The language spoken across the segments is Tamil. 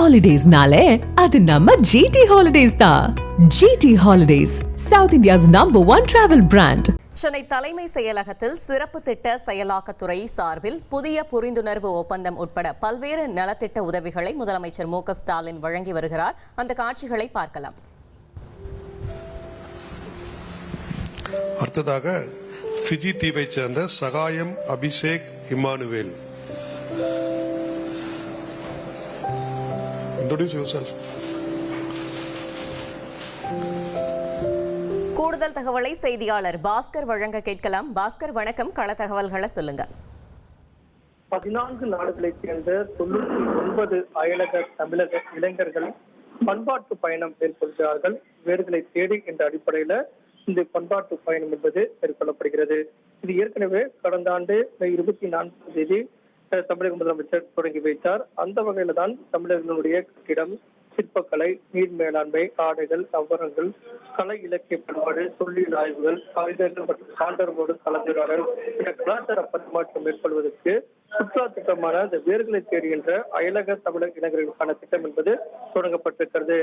ஹாலிடேஸ்னாலே அது நம்ம ஜிடி ஹாலிடேஸ் தான் GT holidays south India's number one travel brand Chennai தலைமை செயலகத்தில் சிறப்பு திட்ட செயலாக்கத்துறை சார்பில் புதிய புரிந்துணர்வு ஒப்பந்தம் உட்பட பல்வேறு நலத்திட்ட உதவிகளை முதலமைச்சர் மு க ஸ்டாலின் வழங்கி வருகிறார். அந்த காட்சிகளை பார்க்கலாம். அடுத்ததாக ஃபிஜி தீவைச் சேர்ந்த சகாயம் அபிஷேக் இம்மானுவேல். இன்ட்ரோடியூஸ் யுவர் செல்ஃப் கூடுதல் தகவலை செய்தியாளர் பாஸ்கர் வழங்க கேட்கலாம். பாஸ்கர் வணக்கம். கள தகவல்களை சொல்லுங்க. பதினான்கு நாடுகளைச் சேர்ந்த தொண்ணூற்றி ஒன்பது அயலக தமிழக இளைஞர்கள் பண்பாட்டு பயணம் மேற்கொள்கிறார்கள். வேர்களை தேடி என்ற அடிப்படையில இந்த பண்பாட்டு பயணம் என்பது மேற்கொள்ளப்படுகிறது. இது ஏற்கனவே கடந்த ஆண்டு இருபத்தி நான்காம் தேதி தமிழக முதலமைச்சர் தொடங்கி வைத்தார். அந்த வகையில தான் தமிழர்களுடைய கட்டிடம் சிற்பக்கலை நீர் மேலாண்மை ஆடைகள் நவரங்கள் கலை இலக்கிய பண்பாடு தொழில் ஆய்வுகள் காகிதங்கள் மற்றும் சான்றோடு கலந்துரையாடல் கலாச்சார பரிமாற்றம் மேற்கொள்வதற்கு சுற்றுலா திட்டமான இந்த வேர்களை தேடுகின்ற அயலக தமிழக இளைஞர்களுக்கான திட்டம் என்பது தொடங்கப்பட்டிருக்கிறது.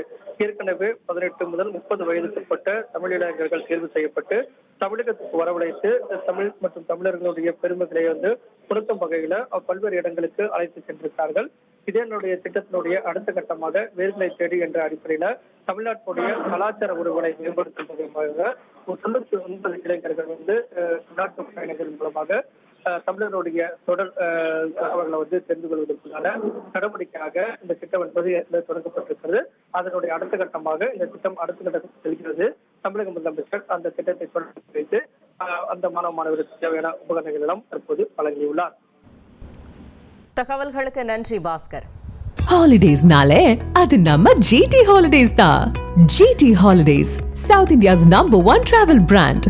ஏற்கனவே பதினெட்டு முதல் முப்பது வயதுக்குட்பட்ட தமிழ் இளைஞர்கள் தேர்வு செய்யப்பட்டு தமிழகத்துக்கு வரவழைத்து தமிழ் மற்றும் தமிழர்களுடைய பெருமைகளை வந்து உணர்த்தும் வகையில பல்வேறு இடங்களுக்கு அழைத்து சென்றிருக்கிறார்கள். இதனுடைய திட்டத்தினுடைய அடுத்த கட்டமாக வேர்களை தேடி என்ற அடிப்படையில தமிழ்நாட்டுடைய கலாச்சார உறவுகளை மேம்படுத்தும் விதமாக ஒரு தொண்ணூத்தி ஒன்பது இளைஞர்கள் வந்து நாட்டு பயணிகள் மூலமாக அஹ், தமிழர்களுடைய தொடர் அவர்களை வந்து தெரிந்து கொள்வதற்கான நடவடிக்கையாக இந்த திட்டம் என்பது தொடங்கப்பட்டிருக்கிறது. அதனுடைய அடுத்த கட்டமாக இந்த திட்டம் அடுத்த கட்டத்துக்கு செல்கிறது. தமிழக முதலமைச்சர் அந்த திட்டத்தை தொடங்கி வைத்து அந்த மாணவ மாணவர்களுக்கு தேவையான உபகரணங்கள் எல்லாம் தற்போது வழங்கியுள்ளார். தகவல்களுக்கு நன்றி பாஸ்கர். ஹாலிடேஸ்னாலே அது நம்ம ஜிடி ஹாலிடேஸ் தான். GT holidays south India's number one travel brand